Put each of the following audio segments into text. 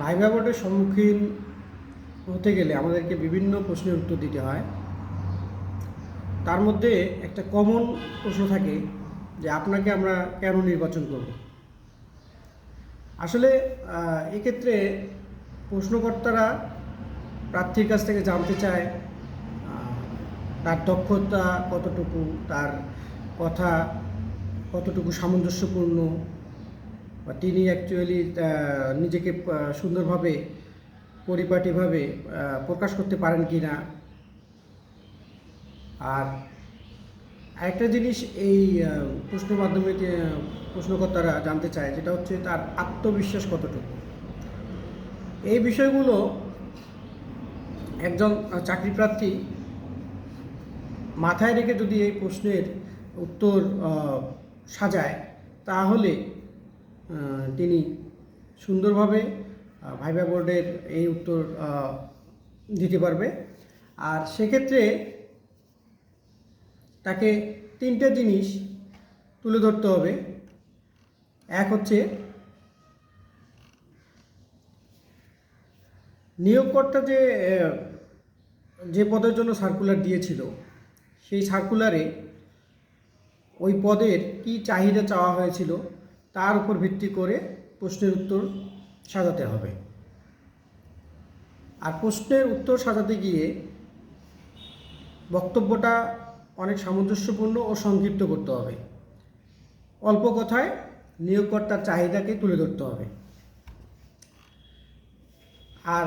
Viva বোর্ডের সম্মুখীন হতে গেলে আমাদেরকে বিভিন্ন প্রশ্নের উত্তর দিতে হয়। তার মধ্যে একটা কমন প্রশ্ন থাকে যে আপনাকে আমরা কেন নির্বাচন করব? আসলে এক্ষেত্রে প্রশ্নকর্তারা প্রার্থীর কাছ থেকে জানতে চায় তার দক্ষতা কতটুকু, তার কথা কতটুকু সামঞ্জস্যপূর্ণ বা তিনি অ্যাকচুয়ালি নিজেকে সুন্দরভাবে পরিপাটিভাবে প্রকাশ করতে পারেন কি না আর আরেকটা জিনিস এই আহ, প্রশ্নের মাধ্যমে প্রশ্নকর্তারা জানতে চায় যেটা হচ্ছে তার আত্মবিশ্বাস কতটুকু? এই বিষয়গুলো একজন চাকরি প্রার্থী মাথায় রেখে যদি এই প্রশ্নের উত্তর সাজায় তাহলে তিনি সুন্দরভাবে ভাইবা বোর্ডের এই উত্তর দিতে পারবে। আর সেক্ষেত্রে তাকে তিনটে জিনিস তুলে ধরতে হবে। এক হচ্ছে নিয়োগকর্তা যে যে পদের জন্য সার্কুলার দিয়েছিল, সেই সার্কুলারে ওই পদের কি চাহিদা চাওয়া হয়েছিল তার উপর ভিত্তি করে প্রশ্নের উত্তর সাজাতে হবে। আর প্রশ্নের উত্তর সাজাতে গিয়ে বক্তব্যটা অনেক সামঞ্জস্যপূর্ণ ও সংক্ষিপ্ত করতে হবে। অল্প কথায় নিয়োগকর্তার চাহিদাকে তুলে ধরতে হবে। আর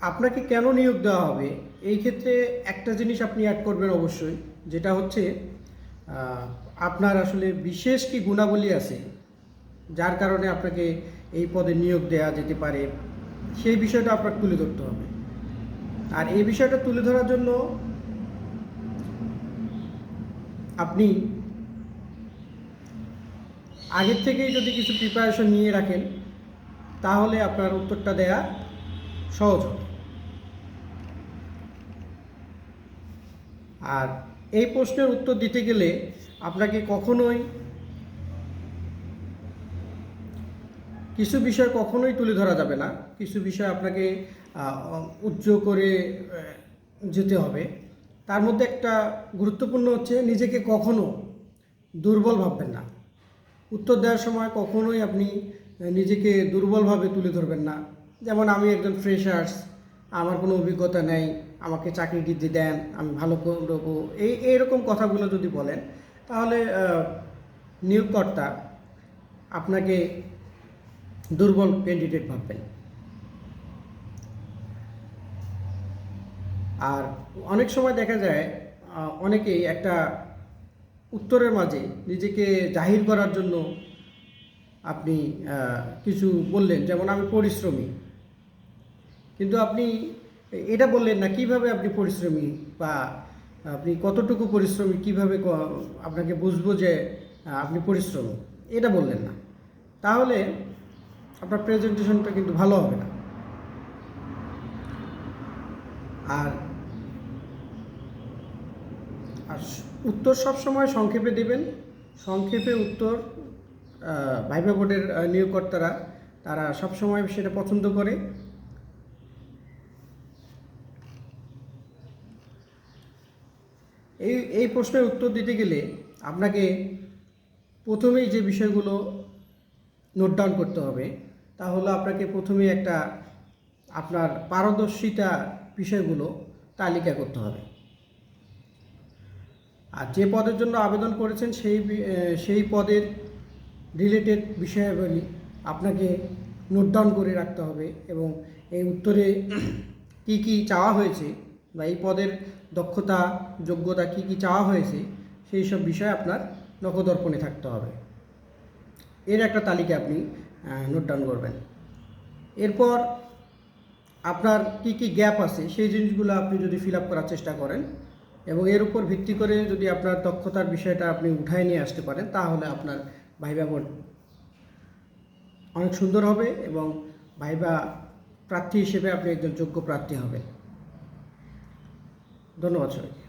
আপনাকে কেন নিয়োগ দেওয়া হবে? এই ক্ষেত্রে একটা জিনিস আপনি অ্যাড করবেন অবশ্যই, যেটা হচ্ছে আপনার আসলে বিশেষ কি গুণাবলী আছে যার কারণে আপনাকে এই পদে নিয়োগ দেওয়া যেতে পারে? সেই বিষয়টা আপনাকে তুলে ধরতে হবে। আর এই বিষয়টা তুলে ধরার জন্য আপনি আগের থেকেই যদি কিছু প্রিপারেশন নিয়ে রাখেন, তাহলে আপনার উত্তরটা দেয়া সহজ হবে। আর এই প্রশ্নের উত্তর দিতে গেলে আপনাকে কখনোই কিছু বিষয় কখনোই তুলে ধরা যাবে না। কিছু বিষয় আপনাকে আহ, উজ্জ্ব করে যেতে হবে। তার মধ্যে একটা গুরুত্বপূর্ণ হচ্ছে নিজেকে কখনো দুর্বল ভাববেন না। উত্তর দেওয়ার সময় কখনোই আপনি নিজেকে দুর্বলভাবে তুলে ধরবেন না। যেমন আমি একজন ফ্রেশার্স আমার কোনো অভিজ্ঞতা নেই। আমাকে চাকরি দিতে দেন, আমি ভালো করব এই এইরকম কথাগুলো যদি বলেন, তাহলে নিয়োগকর্তা আপনাকে দুর্বল ক্যান্ডিডেট ভাববেন। আর অনেক সময় দেখা যায় অনেকেই একটা উত্তরের মাঝে নিজেকে জাহির করার জন্য আপনি কিছু বললেন, যেমন আমি পরিশ্রমী। কিন্তু আপনি এটা বললেন না, কীভাবে আপনি পরিশ্রমী বা আপনি কতটুকু পরিশ্রমী, কীভাবে আপনাকে বুঝব যে আপনি পরিশ্রমী? এটা বললেন না। তাহলে আপনার প্রেজেন্টেশনটা কিন্তু ভালো হবে না। আর আর উত্তর সব সময় সংক্ষেপে দেবেন। সংক্ষেপে উত্তর ভাইবা বোর্ডের নিয়োগকর্তারা, তারা সবসময় সেটা পছন্দ করে। এই এই প্রশ্নের উত্তর দিতে গেলে আপনাকে প্রথমেই যে বিষয়গুলো নোট ডাউন করতে হবে, তা হলো আপনাকে প্রথমে একটা আপনার পারদর্শিতা বিষয়গুলো তালিকা করতে হবে। আর যে পদের জন্য আবেদন করেছেন সেই সেই পদের রিলেটেড বিষয়াবলী আপনাকে নোট ডাউন করে রাখতে হবে এবং এই উত্তরে কি কি চাওয়া হয়েছে বা এই পদের দক্ষতা, যোগ্যতা কি কি চাওয়া হয়েছে, সেই সব বিষয়ে আপনার নখদর্পণে থাকতে হবে। এর একটা তালিকা আপনি নোট ডাউন করবেন। এরপর আপনার কি কি গ্যাপ আছে, সেই জিনিসগুলো আপনি যদি ফিল আপ করার চেষ্টা করেন এবং এর উপর ভিত্তি করে যদি আপনার দক্ষতার বিষয়টা আপনি উঠায় নিয়ে আসতে পারেন, তাহলে আপনার ভাইবা বোর্ড অনেক সুন্দর হবে এবং ভাইবা প্রার্থী হিসেবে আপনি একজন যোগ্য প্রার্থী হবেন। ধন্যবাদ সবাই